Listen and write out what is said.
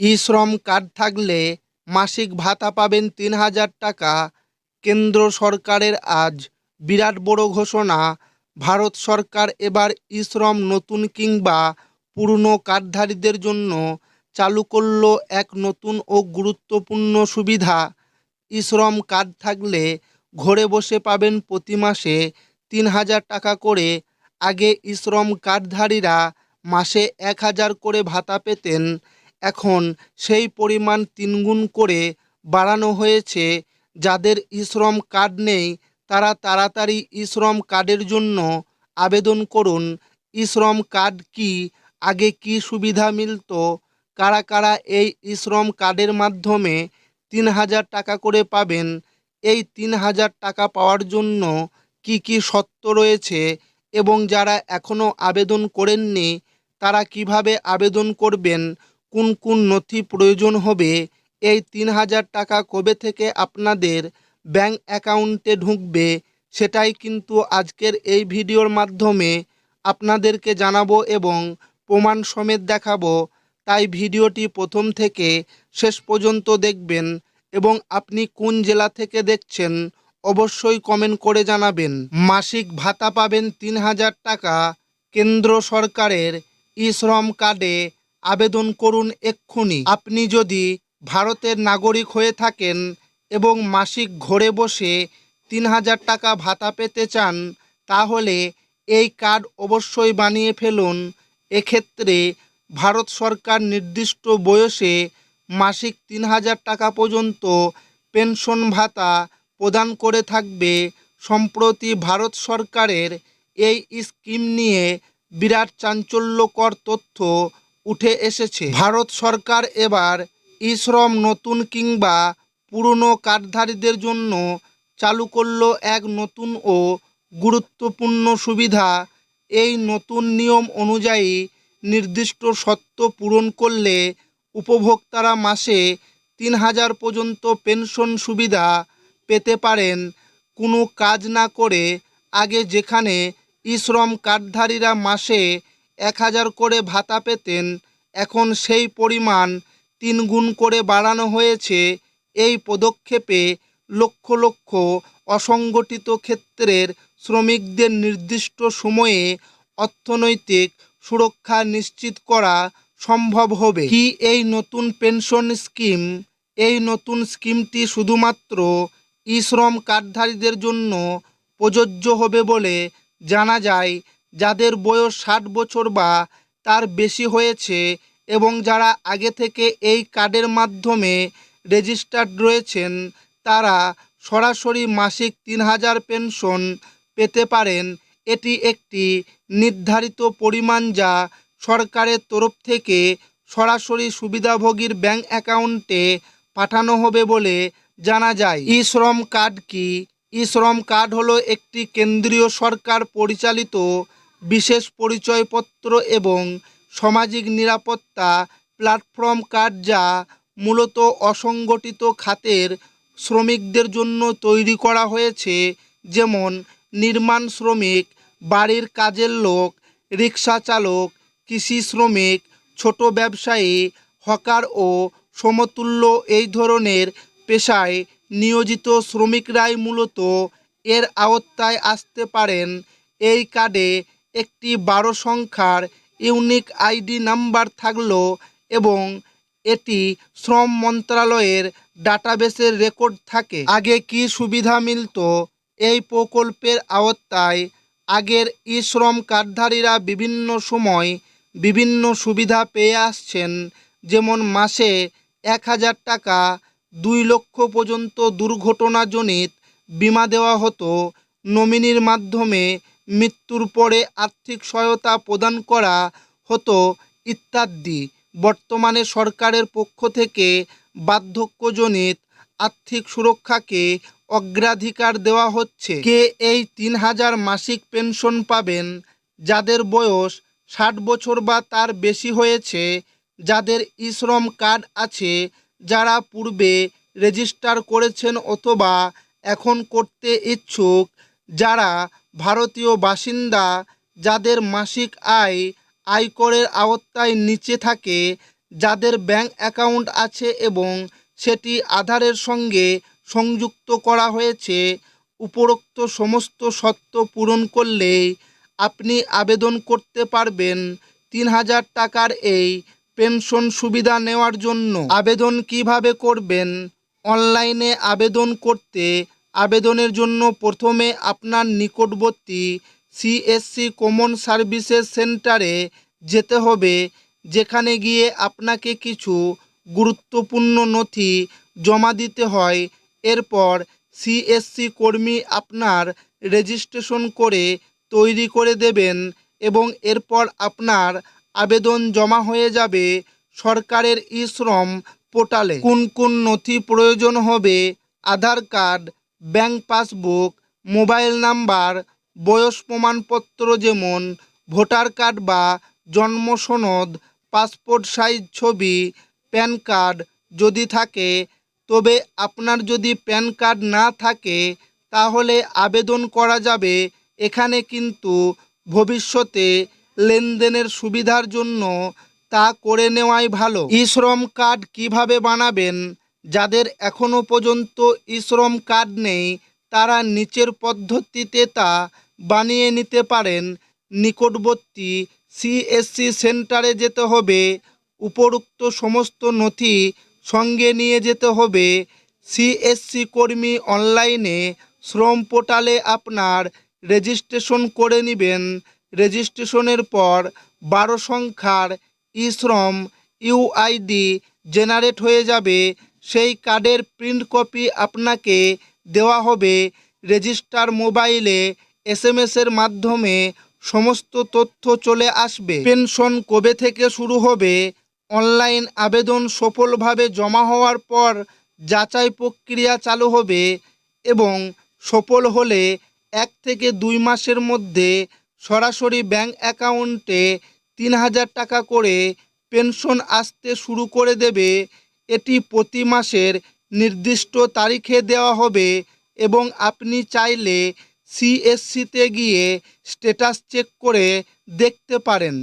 ই শ্রম কার্ড থাকলে মাসিক ভাতা পাবেন তিন হাজার টাকা। কেন্দ্র সরকারের আজ বিরাট বড় ঘোষণা। ভারত সরকার এবার ই শ্রম নতুন কিংবা পুরনো কার্ডধারীদের জন্য চালু করল এক নতুন ও গুরুত্বপূর্ণ সুবিধা। ই শ্রম কার্ড থাকলে ঘরে বসে পাবেন প্রতি মাসে তিন হাজার টাকা করে। আগে ই শ্রম কার্ডধারীরা মাসে এক হাজার করে ভাতা পেতেন। এখন সেই পরিমাণ তিনগুণ করে বাড়ানো হয়েছে যাদের ইশ্রম কার্ড নেই, তারা তাড়াতাড়ি ইশ্রম কার্ডের জন্য আবেদন করুন। ইশ্রম কার্ড কি? আগে কি সুবিধা মিলতো? কারা কারা এই ইশ্রম কার্ডের মাধ্যমে তিন হাজার টাকা করে পাবেন? এই তিন হাজার টাকা পাওয়ার জন্য কি কি শর্ত রয়েছে? এবং যারা এখনও আবেদন করেননি, তারা কীভাবে আবেদন করবেন? কোন কোন নথি প্রয়োজন হবে, এই তিন হাজার টাকা কবে থেকে আপনাদের ব্যাংক অ্যাকাউন্টে ঢুকবে, সেটাই কিন্তু আজকের এই ভিডিওর মাধ্যমে আপনাদেরকে জানাব এবং প্রমাণ সমেত দেখাবো। তাই ভিডিওটি প্রথম থেকে শেষ পর্যন্ত দেখবেন এবং আপনি কোন জেলা থেকে দেখছেন অবশ্যই কমেন্ট করে জানাবেন। মাসিক ভাতা পাবেন তিন হাজার টাকা। কেন্দ্র সরকারের ই শ্রম কার্ডে আবেদন করুন এক্ষুনি। আপনি যদি ভারতের নাগরিক হয়ে থাকেন এবং মাসিক ঘরে বসে তিন হাজার টাকা ভাতা পেতে চান, তাহলে এই কার্ড অবশ্যই বানিয়ে ফেলুন। এক্ষেত্রে ভারত সরকার নির্দিষ্ট বয়সে মাসিক তিন হাজার টাকা পর্যন্ত পেনশন ভাতা প্রদান করে থাকবে। সম্প্রতি ভারত সরকারের এই স্কিম নিয়ে বিরাট চাঞ্চল্যকর তথ্য উঠে এসেছে। ভারত সরকার এবার ই শ্রম নতুন কিংবা পুরনো কার্ডধারীদের জন্য চালু করল এক নতুন ও গুরুত্বপূর্ণ সুবিধা। এই নতুন নিয়ম অনুযায়ী নির্দিষ্ট সত্ত্ব পূরণ করলে উপভোক্তারা মাসে তিন হাজার পর্যন্ত পেনশন সুবিধা পেতে পারেন। কোনো কাজ না করে আগে যেখানে ই শ্রম কার্ডধারীরা মাসে এক হাজার করে ভাতা পেতেন। এখন সেই পরিমাণ তিন গুণ করে বাড়ানো হয়েছে এই পদক্ষেপে লক্ষ লক্ষ অসংগঠিত ক্ষেত্রের শ্রমিকদের নির্দিষ্ট সময়ে অর্থনৈতিক সুরক্ষা নিশ্চিত করা সম্ভব হবে। কি এই নতুন পেনশন স্কিম? এই নতুন স্কিমটি শুধুমাত্র ই শ্রম কার্ডধারীদের জন্য প্রযোজ্য হবে বলে জানা যায় যাদের বয়স ষাট বছর বা তার বেশি হয়েছে এবং যারা আগে থেকে এই কার্ডের মাধ্যমে রেজিস্টার্ড রয়েছেন, তারা সরাসরি মাসিক তিন হাজার পেনশন পেতে পারেন। এটি একটি নির্ধারিত পরিমাণ যা সরকারের তরফ থেকে সরাসরি সুবিধাভোগীর ব্যাংক অ্যাকাউন্টে পাঠানো হবে বলে জানা যায়। ই শ্রম কার্ড কি? ই শ্রম কার্ড হলো একটি কেন্দ্রীয় সরকার পরিচালিত বিশেষ পরিচয়পত্র এবং সামাজিক নিরাপত্তা প্ল্যাটফর্ম কার্ড যা মূলত অসংগঠিত খাতের শ্রমিকদের জন্য তৈরি করা হয়েছে, যেমন নির্মাণ শ্রমিক, বাড়ির কাজের লোক, রিক্সা চালক, কৃষি শ্রমিক, ছোট ব্যবসায়ী, হকার ও সমতুল্য এই ধরনের পেশায় নিয়োজিত শ্রমিকরাই মূলত এর আওতায় আসতে পারেন। এই কার্ডে একটি বারো সংখ্যার ইউনিক আইডি নাম্বার থাকল এবং এটি শ্রম মন্ত্রণালয়ের ডাটাবেসের রেকর্ড থাকে। আগে কি সুবিধা মিলতো? এই প্রকল্পের আওতায় আগের ই শ্রম কার্ডধারীরা বিভিন্ন সময় বিভিন্ন সুবিধা পেয়ে আসছেন, যেমন মাসে এক হাজার টাকা, দুই লক্ষ পর্যন্ত দুর্ঘটনাজনিত বিমা দেওয়া হতো, নমিনির মাধ্যমে মৃত্যুর পরে আর্থিক সহায়তা প্রদান করা হতো ইত্যাদি। বর্তমানে সরকারের পক্ষ থেকে বার্ধক্যজনিত আর্থিক সুরক্ষাকে অগ্রাধিকার দেওয়া হচ্ছে। কে এই তিন হাজার মাসিক পেনশন পাবেন, যাদের বয়স ষাট বছর বা তার বেশি হয়েছে, যাদের ই শ্রম কার্ড আছে, যারা পূর্বে রেজিস্টার করেছেন অথবা এখন করতে ইচ্ছুক, যারা ভারতীয় বাসিন্দা যাদের মাসিক আয় আয়করের আওতায় নিচে থাকে, যাদের ব্যাংক অ্যাকাউন্ট আছে এবং সেটি আধারের সঙ্গে সংযুক্ত করা হয়েছে, উপরোক্ত সমস্ত শর্ত পূরণ করলেই আপনি আবেদন করতে পারবেন তিন হাজার টাকার এই পেনশন সুবিধা নেওয়ার জন্য। আবেদন কীভাবে করবেন? অনলাইনে আবেদন করতে আবেদনের জন্য প্রথমে আপনার নিকটবর্তী সিএসসি কমন সার্ভিসেস সেন্টারে যেতে হবে, যেখানে গিয়ে আপনাকে কিছু গুরুত্বপূর্ণ নথি জমা দিতে হয়। এরপর সিএসসি কর্মী আপনার রেজিস্ট্রেশন করে তৈরি করে দেবেন এবং এরপর আপনার আবেদন জমা হয়ে যাবে সরকারের ই শ্রম পোর্টালে। কোন কোন নথি প্রয়োজন হবে? Aadhaar card bank passbook, mobile number, বয়স প্রমাণপত্র যেমন ভোটার কার্ড বা জন্ম সনদ, পাসপোর্ট সাইজ ছবি, প্যান কার্ড যদি থাকে, তবে আপনার যদি প্যান কার্ড না থাকে, তাহলে আবেদন করা যাবে। এখানে কিন্তু ভবিষ্যতে লেনদেনের সুবিধার জন্য তা করে নেওয়াই ভালো। ই শ্রম কার্ড কীভাবে বানাবেন? যাদের এখনও পর্যন্ত ই শ্রম কার্ড নেই, তারা নিচের পদ্ধতিতে তা বানিয়ে নিতে পারেন। নিকটবর্তী সিএসসি সেন্টারে যেতে হবে। উপরোক্ত সমস্ত নথি সঙ্গে নিয়ে যেতে হবে। সিএসসি কর্মী অনলাইনে শ্রম পোর্টালে আপনার রেজিস্ট্রেশন করে নেবেন। রেজিস্ট্রেশনের পর বারো সংখ্যার ই শ্রম ইউআইডি জেনারেট হয়ে যাবে। সেই কার্ডের প্রিন্ট কপি আপনাকে দেওয়া হবে রেজিস্টার মোবাইলে এস এম এর মাধ্যমে সমস্ত তথ্য চলে আসবে। পেনশন কবে থেকে শুরু হবে? অনলাইন আবেদন সফলভাবে জমা হওয়ার পর যাচাই প্রক্রিয়া চালু হবে এবং সফল হলে এক থেকে দুই মাসের মধ্যে সরাসরি ব্যাংক অ্যাকাউন্টে তিন হাজার টাকা করে পেনশন আসতে শুরু করে দেবে এটি প্রতি মাসের নির্দিষ্ট তারিখে দেওয়া হবে এবং আপনি চাইলে সিএসসিতে গিয়ে স্টেটাস চেক করে দেখতে পারেন।